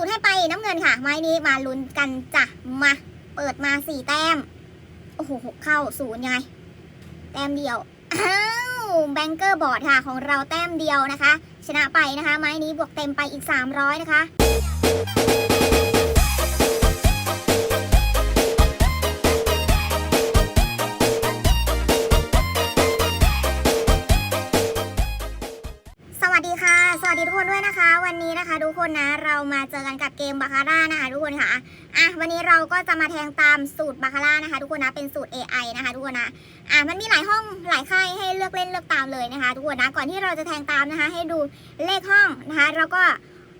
สูตรให้ไปน้ำเงินค่ะ ไม้นี้มาลุ้นกันจ้ะ มา เปิดมาสี่แต้ม โอ้โหหกเข้าศูนย์ยังไง แต้มเดียว อ้าวแบงเกอร์บอร์ดค่ะ ของเราแต้มเดียวนะคะ ชนะไปนะคะ ไม้นี้บวกเต็มไปอีก 300 นะคะ นะคะ วันนี้นะคะ ทุกคนนะเรามาเจอกันกับเกมบาคาร่านะคะ ทุกคนค่ะอะวันนี้เราก็จะมาแทงตามสูตรบาคาร่านะคะ ทุกคนนะเป็นสูตร AI นะคะทุกคนนะอะมันมีหลายห้องหลายค่ายให้เลือกเล่นเลือกตามเลยนะคะ ทุกคนนะก่อนที่เราจะแทงตามนะคะ ให้ดูเลขห้องนะคะแล้วก็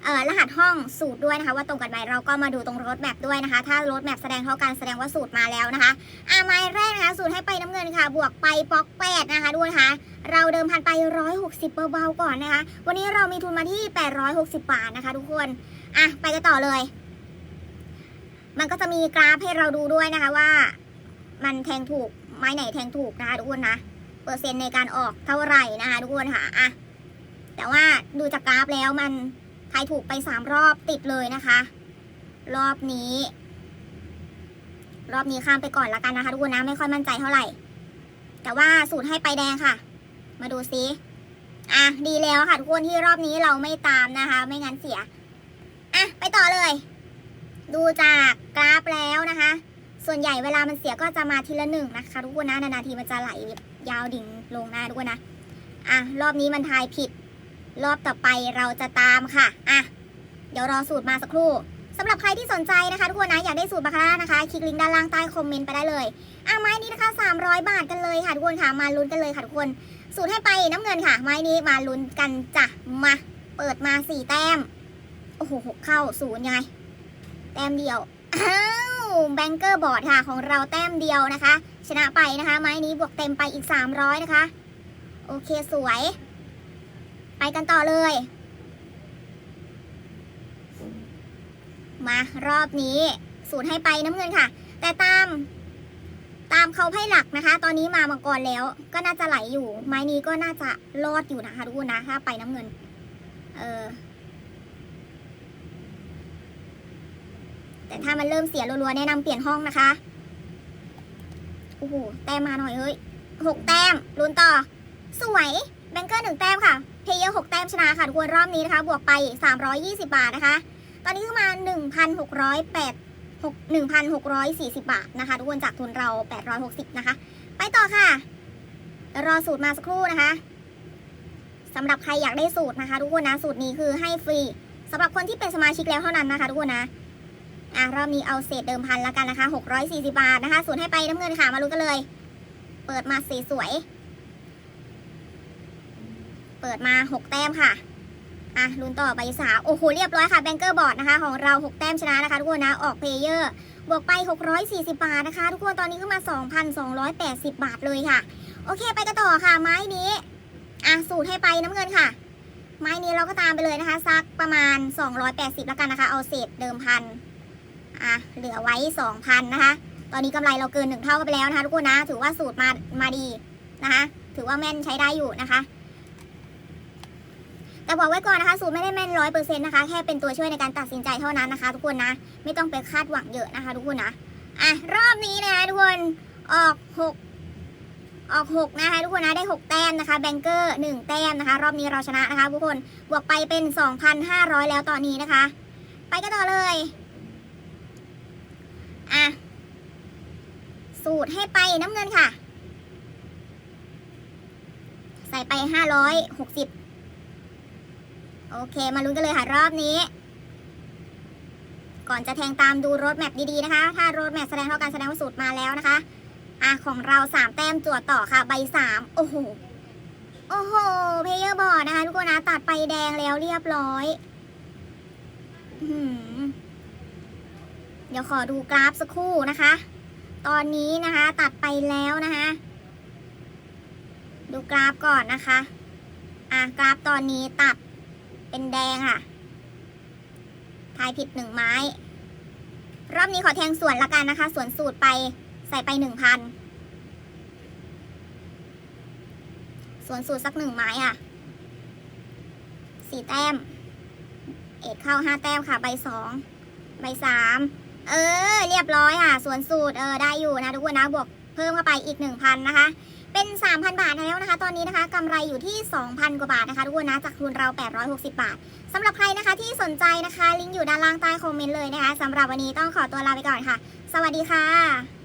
เอ่อรหัสห้องสูตรด้วยนะคะ ว่าตรงกันไหมเราก็มาดูตรงรถแมพด้วยนะคะ ถ้ารถแมพแสดงเท่ากันแสดงว่าสูตรมาแล้วนะคะอะไม้แรกนะคะสูตรให้ไปน้ำเงินค่ะ บวกไปป๊อกแปดนะคะทุกคนค่ะ เราเดิมพันไป 160เบาๆก่อนนะคะ วันนี้เรามีทุนมาที่ 860 บาทนะคะทุกคน อะ ไปกันต่อเลย มันก็จะมีกราฟให้เราดูด้วยนะคะว่า มันแทงถูกไม้ไหนแทงถูกนะคะทุกคนนะ เปอร์เซ็นต์ในการออกเท่าไหร่นะคะทุกคนค่ะ อะ แต่ว่าดูจากกราฟแล้วมันทายถูกไป 3 รอบติดเลยนะคะ รอบนี้ รอบนี้ข้ามไปก่อนละกันนะคะทุกคนนะ ไม่ค่อยมั่นใจเท่าไหร่ แต่ว่าสูตรให้ไปแดงค่ะ มาดูซิ อะ ดีแล้วค่ะทุกคนที่รอบนี้เราไม่ตามนะคะ ไม่งั้นเสีย อะ ไปต่อเลย ดูจากกราฟแล้วนะคะ ส่วนใหญ่เวลามันเสียก็จะมาทีละหนึ่งนะคะทุกคนนะ นานๆทีมันจะไหลยาวดิ่งลงหน้าทุกคนนะ อะ รอบนี้มันทายผิด รอบต่อไปเราจะตามค่ะ อะ เดี๋ยวรอสูตรมาสักครู่ สำหรับใครที่สนใจนะคะทุกคนนะอยากได้สูตรบาคาร่านะคะ คลิกลิงก์ด้านล่างใต้คอมเมนต์ไปได้เลยอะไม้นี้นะคะ 300 บาทกันเลยค่ะทุกคนค่ะมาลุ้นกันเลยค่ะทุกคน สูตรให้ไปน้ำเงินค่ะ ไม้นี้มาลุ้นกันจ้ะมาเปิดมาสี่แต้ม โอ้โหหกเข้าศูนย์ยังไง แต้มเดียวอ้าวแบงเกอร์บอร์ดค่ะของเราแต้มเดียวนะคะ ชนะไปนะคะ ไม้นี้บวกเต็มไปอีก 300 นะคะ โอเคสวย ไปกันต่อเลย มารอบนี้สูตรให้ไปน้ำเงินค่ะ แต่ตาม ตามเขาไพ่หลักนะคะ ตอนนี้มามังกรแล้ว ก็น่าจะไหลอยู่ ไม้นี้ก็น่าจะรอดอยู่นะคะทุกคนนะถ้าไปน้ำเงิน เออแต่ถ้ามันเริ่มเสียรัวๆแนะนำเปลี่ยนห้องนะคะโอ้โหแต้มมาหน่อยเฮ้ยหกแต้มลุ้นต่อ สวยแบงเกอร์หนึ่งแต้มค่ะเพย์เยอร์หกแต้มชนะค่ะทุกคนรอบนี้นะคะ บวกไป 320 บาทนะคะ อนนี้ขึ้นมา 1,608 1,640 บาทนะคะ ทุกคนจากทุนเรา 860 นะคะ ไปต่อค่ะ รอสูตรมาสักครู่นะคะสำหรับใครอยากได้สูตรนะคะ ทุกคนนะ สูตรนี้คือให้ฟรีสำหรับคนที่เป็นสมาชิกแล้วเท่านั้นนะคะ ทุกคนนะอะรอบนี้เอาเศษเดิมพันล้วกันนะคะ 640 บาทนะคะสูตรให้ไปน้ำเงินค่ะ มาลุ้นกันเลย เปิดมาสีสวย เปิดมา 6 แต้มค่ะ อะลุ้นต่อไปสามโอ้โหเรียบร้อยค่ะแบงเกอร์บอร์ดนะคะ ของเรา 6 แต้มชนะนะคะทุกคนนะออกเพลเยอร์บวกไป 640 บาทนะคะ ทุกคนตอนนี้ขึ้นมา 2,280 บาทเลยค่ะ โอเคไปกันต่อค่ะ ไม้นี้อะสูตรให้ไปน้ำเงินค่ะ ไม้นี้เราก็ตามไปเลยนะคะซักประมาณ 280แล้วกันนะคะ เอาเศษเดิมพันอะเหลือไว้ 2,000 นะคะ ตอนนี้กำไรเราเกินหนึ่งเท่ากันไปแล้วนะคะ ทุกคนนะ ถือว่าสูตรมามาดีนะคะ ถือว่าแม่นใช้ได้อยู่นะคะ แต่บอกไว้ก่อนนะคะสูตรไม่ได้แม่นร้อยเปอร์เซ็นต์นะคะแค่เป็นตัวช่วยในการตัดสินใจเท่านั้นนะคะ ทุกคนนะไม่ต้องไปคาดหวังเยอะนะคะ ทุกคนนะอะรอบนี้นะคะทุกคนออกหกออกหกนะคะทุกคนนะได้หกแต้มนะคะแบงเกอร์หนึ่งแต้มนะคะ รอบนี้เราชนะนะคะ ทุกคนบวกไปเป็นสองพันห้าร้อยแล้วตอนนี้นะคะ ไปกันต่อเลยอะสูตรให้ไปน้ำเงินค่ะ ใส่ไปห้าร้อยหกสิบ โอเค มาลุ้นกันเลยค่ะรอบนี้ ก่อนจะแทงตามดูรถแมพดีๆนะคะ ถ้ารถแมพแสดงเท่ากันแสดงว่าสูตรมาแล้วนะคะ อะของเราสามแต้มจวดต่อค่ะ ใบสามโอ้โห โอ้โห เพเยอร์บอร์ดนะคะทุกคนนะ ตัดไปแดงแล้วเรียบร้อยเดี๋ยวขอดูกราฟสักครู่นะคะ ตอนนี้นะคะ ตัดไปแล้วนะคะ ดูกราฟก่อนนะคะ อะกราฟตอนนี้ตัด เป็นแดงค่ะ ทายผิดหนึ่งไม้ รอบนี้ขอแทงส่วนละกันนะคะ ส่วนสูตรไปใส่ไปหนึ่งพัน ส่วนสูตรสักหนึ่งไม้ค่ะ สี่แต้ม เอ็ดเข้าห้าแต้มค่ะ ใบสอง ใบสาม เออ เรียบร้อยค่ะ ส่วนสูตรเออได้อยู่นะทุกคนนะ บวกเพิ่มเข้าไปอีก1,000นะคะ เป็น 3,000 บาทแล้วนะคะ ตอนนี้นะคะกำไรอยู่ที่ 2,000 กว่าบาทนะคะทุกคนนะจากทุนเรา 860 บาทสำหรับใครนะคะที่สนใจนะคะ ลิงก์อยู่ด้านล่างใต้คอมเมนต์เลยนะคะสำหรับวันนี้ต้องขอตัวลาไปก่อนค่ะ สวัสดีค่ะ